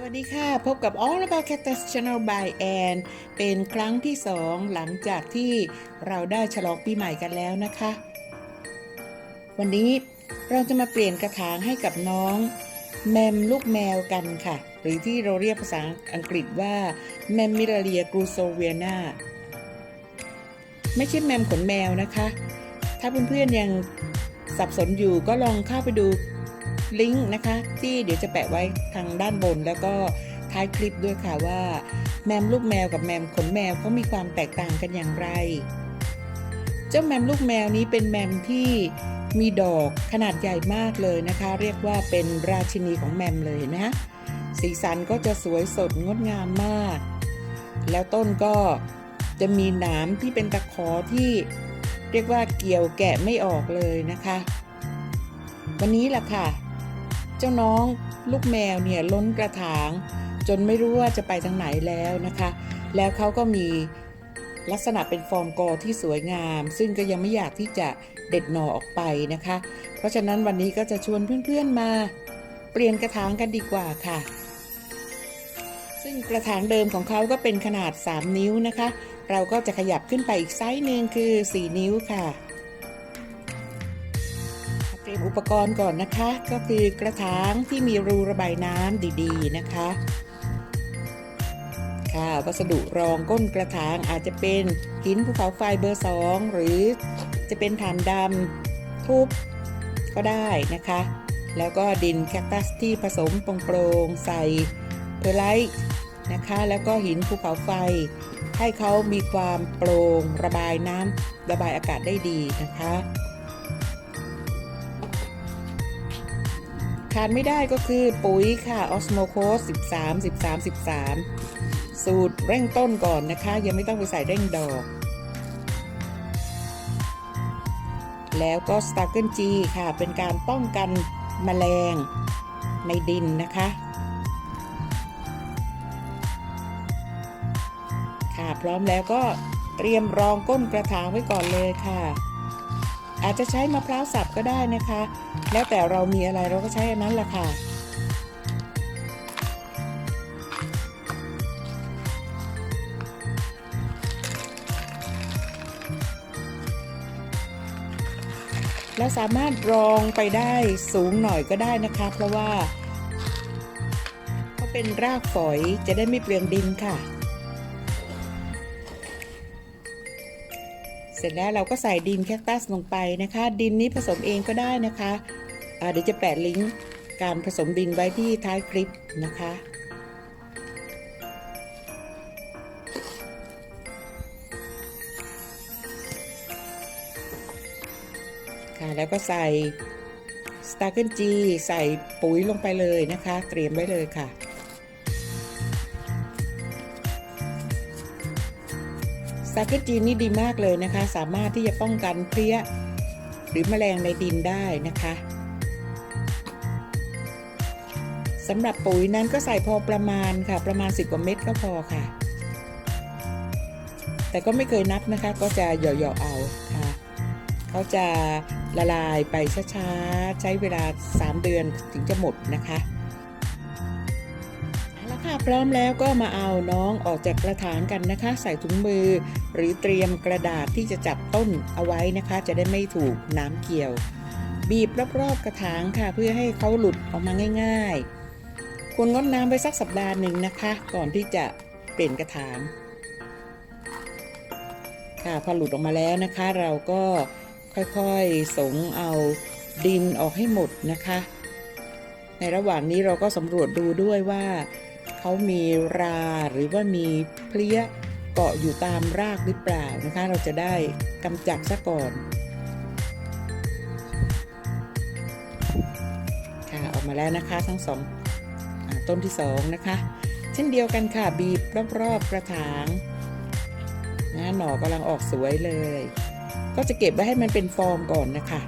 สวัสดีค่ะ พบกับ All About Cactus Channel by Ann เป็นครั้งที่2หลังจากที่เราได้ฉลองปีใหม่กันแล้วนะคะ วันนี้เราจะมาเปลี่ยนกระถางให้กับน้องแมมลูกแมวกันค่ะ หรือที่เราเรียกภาษาอังกฤษว่าแมมมิลเลียกรูโซเวียนาไม่ใช่แมมขนแมวนะคะ ถ้าเพื่อนๆยังสับสนอยู่ก็ลองเข้าไปดู ลิงก์นะคะ ที่เดี๋ยวจะแปะไว้ทางด้านบนแล้วก็ท้ายคลิปด้วยค่ะว่า แมมลูกแมวกับแมมขนแมวเขามีความแตกต่างกันอย่างไร เจ้าแมมลูกแมวนี้เป็นแมมที่มีดอกขนาดใหญ่มากเลยนะคะ เรียกว่าเป็นราชินีของแมมเลยนะ สีสันก็จะสวยสดงดงามมาก แล้วต้นก็จะมีหนามที่เป็นตะขอที่เรียกว่าเกี่ยวแกะไม่ออกเลยนะคะ วันนี้ล่ะค่ะ เจ้าน้องลูกแมวเนี่ยล้นกระถาง จนไม่รู้ว่าจะไปทางไหนแล้วนะคะ แล้วเขาก็มีลักษณะเป็นฟอร์มกอที่สวยงาม ซึ่งก็ยังไม่อยากที่จะเด็ดหน่อออกไปนะคะ เพราะฉะนั้นวันนี้ก็จะชวนเพื่อนๆมา เปลี่ยนกระถางกันดีกว่าค่ะ ซึ่งกระถางเดิมของเขาก็เป็นขนาด 3 นิ้วนะคะ เราก็จะขยับขึ้นไปอีกไซส์หนึ่งคือ 4 นิ้วค่ะ อุปกรณ์ก่อนนะคะ ก็คือกระถางที่มีรูระบายน้ำดีๆนะคะ ค่ะวัสดุรองก้นกระถางอาจจะเป็นหินภูเขาไฟเบอร์2หรือจะเป็นฐานดำทุบก็ได้นะคะ แล้วก็ดินแคคตัสที่ผสมโปร่งๆใส่เพอร์ไลท์นะคะ แล้วก็หินภูเขาไฟ ให้เขามีความโปร่งระบายน้ำระบายอากาศได้ดีนะคะ ขาดไม่ได้ก็คือปุ๋ยค่ะออสโมโคส13 13 13 สูตรเร่งต้นก่อนนะคะ ยังไม่ต้องไปใส่เร่งดอก แล้วก็สตาร์เกิลจีค่ะ เป็นการป้องกันแมลงในดินนะคะ ค่ะพร้อมแล้วก็เตรียมรองก้นกระถางไว้ก่อนเลยค่ะ อาจจะใช้มะพร้าวสับก็ได้นะคะ แล้วแต่เรามีอะไรเราก็ใช้อันนั้นแหละค่ะเราสามารถรองไปได้สูงหน่อยก็ได้นะคะ เพราะว่าเขาเป็นรากฝอยจะได้ไม่เปลืองดินค่ะ เสร็จแล้วเราก็ใส่ดินแคคตัสลงไปนะคะ ดินนี้ผสมเองก็ได้นะคะะเดี๋ยวจะแปะลิงก์การผสมดินไว้ที่ท้ายคลิปนะคะ ค่ะแล้วก็ใส่สตาร์เกิลจีใส่ปุ๋ยลงไปเลยนะคะ เตรียมไว้เลยค่ะาร์เกิลจีนนี่ดีมากเลยนะคะ สามารถที่จะป้องกันเพลี้ยหรือแมลงในดินได้นะคะสำหรับปุ๋ยนั้นก็ใส่พอประมาณค่ะ ประมาณ 10 กว่าเม็ดก็พอค่ะ แต่ก็ไม่เคยนับนะคะ ก็จะหยาะๆเอาค่ะเขาจะละลายไปช้าๆ ใช้เวลา 3 เดือนถึงจะหมดนะคะ เอาละค่ะพร้อมแล้วก็มาเอาน้องออกจากกระถางกันนะคะ ใส่ถุงมือ หรือเตรียมกระดาษที่จะจับต้นเอาไว้นะคะ จะได้ไม่ถูกน้ำเกี่ยว บีบรอบๆกระถางค่ะ เพื่อให้เขาหลุดออกมาง่าย ๆ ควรงดน้ำไปสักสัปดาห์หนึ่งนะคะ ก่อนที่จะเปลี่ยนกระถางค่ะพอหลุดออกมาแล้วนะคะ เราก็ค่อยๆสงเอาดินออกให้หมดนะคะ ในระหว่างนี้เราก็สำรวจดูด้วยว่า เขามีราหรือว่ามีเพลี้ยเกาะอยู่ตามรากหรือเปล่านะคะ เราจะได้กำจัดซะก่อนค่ะออกมาแล้วนะคะทั้งสองอต้นที่สองนะคะ เช่นเดียวกันค่ะบีบรอบๆกระถางนะหน่อกำลังออกสวยเลย ก็จะเก็บไว้ให้มันเป็นฟอร์มก่อนนะคะ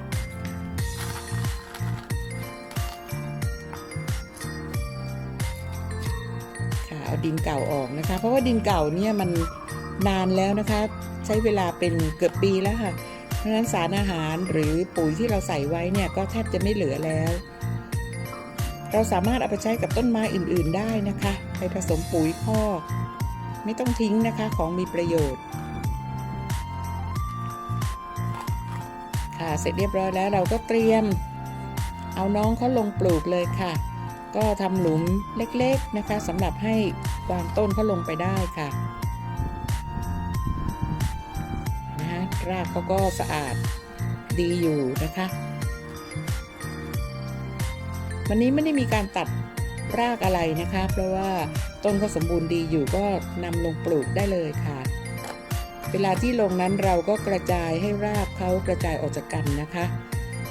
เอาดินเก่าออกนะคะ เพราะว่าดินเก่าเนี่ยมันนานแล้วนะคะ ใช้เวลาเป็นเกือบปีแล้วค่ะเพราะฉะนั้นสารอาหารหรือปุ๋ยที่เราใส่ไว้เนี่ยก็แทบจะไม่เหลือแล้ว เราสามารถเอาไปใช้กับต้นไม้อื่น ๆ ได้นะคะ ไปผสมปุ๋ยคอกไม่ต้องทิ้งนะคะของมีประโยชน์ค่ะเสร็จเรียบร้อยแล้วเราก็เตรียม เอาน้องเขาลงปลูกเลยค่ะ ก็ทำหลุมเล็กๆนะคะสำหรับให้วางต้นเขาลงไปได้ค่ะนะฮะรากเขาก็สะอาดดีอยู่นะคะ วันนี้ไม่ได้มีการตัดรากอะไรนะคะ เพราะว่าต้นเขาสมบูรณ์ดีอยู่ก็นำลงปลูกได้เลยค่ะ เวลาที่ลงนั้นเราก็กระจายให้รากเขากระจายออกจากกันนะคะ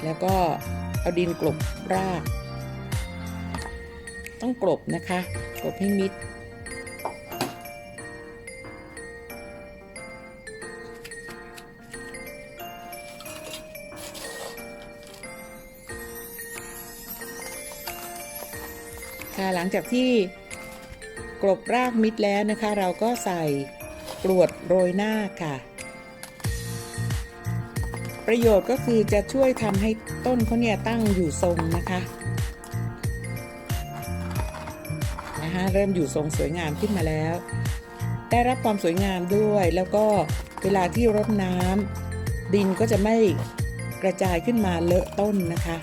แล้วก็เอาดินกลบราก ต้องกลบนะคะ กลบให้มิด ค่ะหลังจากที่กลบรากมิดแล้วนะคะ เราก็ใส่กรวดโรยหน้าค่ะ ประโยชน์ก็คือจะช่วยทำให้ต้นเขาเนี่ยตั้งอยู่ทรงนะคะ นะคะเริ่มอยู่ทรงสวยงามขึ้นมาแล้ว ได้รับความสวยงามด้วยแล้วก็เวลาที่รดน้ำดินก็จะไม่กระจายขึ้นมาเลอะต้นนะคะ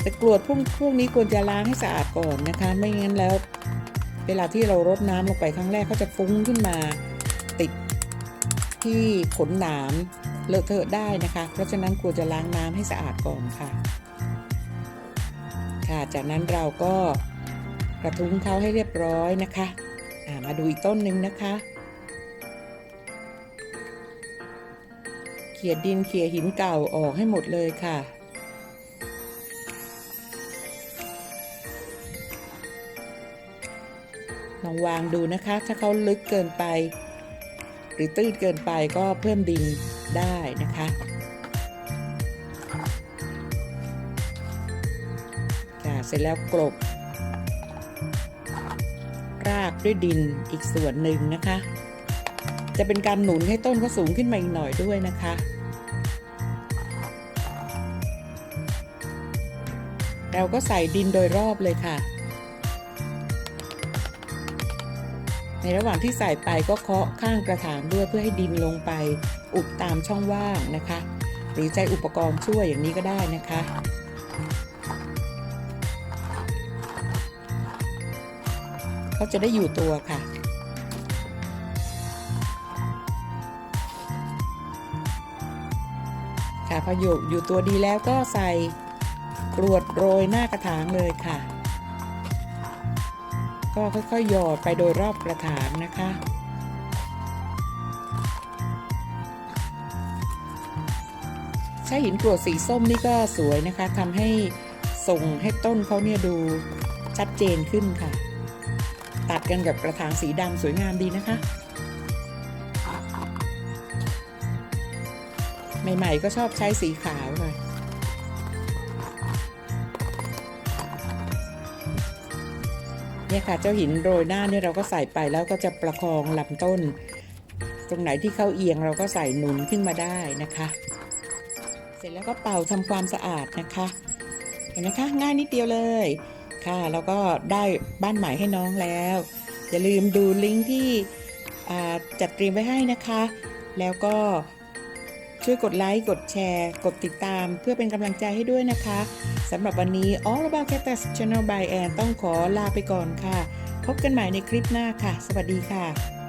แต่กรวดพวกพวกนี้ควรจะล้างให้สะอาดก่อนนะคะ ไม่งั้นแล้ว เวลาที่เรารดน้ำลงไปครั้งแรกเขาจะฟุ้งขึ้นมา ติดที่ขนหนามเลอะเทอะได้นะคะ เพราะฉะนั้นควรจะล้างน้ำให้สะอาดก่อนค่ะ ค่ะ จากนั้นเราก็กระทุ้งเขาให้เรียบร้อยนะคะะมาดูอีกต้นหนึ่งนะคะ เขี่ยดินเขี่ยหินเก่าออกให้หมดเลยค่ะลองวางดูนะคะ ถ้าเขาลึกเกินไป หรือตื้นเกินไปก็เพิ่มดินได้นะคะ ร็จแล้วกลบ รากด้วยดินอีกส่วนหนึ่งนะคะ จะเป็นการหนุนให้ต้นเขาสูงขึ้นมาอีกหน่อยด้วยนะคะเราก็ใส่ดินโดยรอบเลยค่ะ ในระหว่างที่ใส่ไปก็เคาะข้างกระถางด้วยเพื่อให้ดินลงไป อุดตามช่องว่างนะคะ หรือใช้อุปกรณ์ช่วยอย่างนี้ก็ได้นะคะ เขาจะได้อยู่ตัวค่ะ ค่ะพออยู่อยู่ตัวดีแล้วก็ใส่กรวดโรยหน้ากระถางเลยค่ะ ก็ค่อยๆหยอดไปโดยรอบกระถางนะคะใช้หินกรวดสีส้มนี่ก็สวยนะคะทำให้ส่งให้ต้นเขาเนี่ยดูชัดเจนขึ้นค่ะ ตัดกันกับกระถางสีดำสวยงามดีนะคะ ใหม่ๆก็ชอบใช้สีขาวค่ะเนี่ยค่ะเจ้าหินโรยหน้าเนี่ยเราก็ใส่ไปแล้วก็จะประคองลำต้น ตรงไหนที่เข้าเอียงเราก็ใส่หนุนขึ้นมาได้นะคะ เสร็จแล้วก็เป่าทำความสะอาดนะคะ เห็นนะคะง่ายนิดเดียวเลย ค่ะ แล้วก็ได้บ้านใหม่ให้น้องแล้ว อย่าลืมดูลิงก์ที่จัดเตรียมไว้ให้นะคะ แล้วก็ช่วยกดไลค์ กดแชร์ กดติดตามเพื่อเป็นกำลังใจให้ด้วยนะคะสำหรับวันนี้ All About Cactus Channel by Ann ต้องขอลาไปก่อนค่ะ พบกันใหม่ในคลิปหน้าค่ะ สวัสดีค่ะ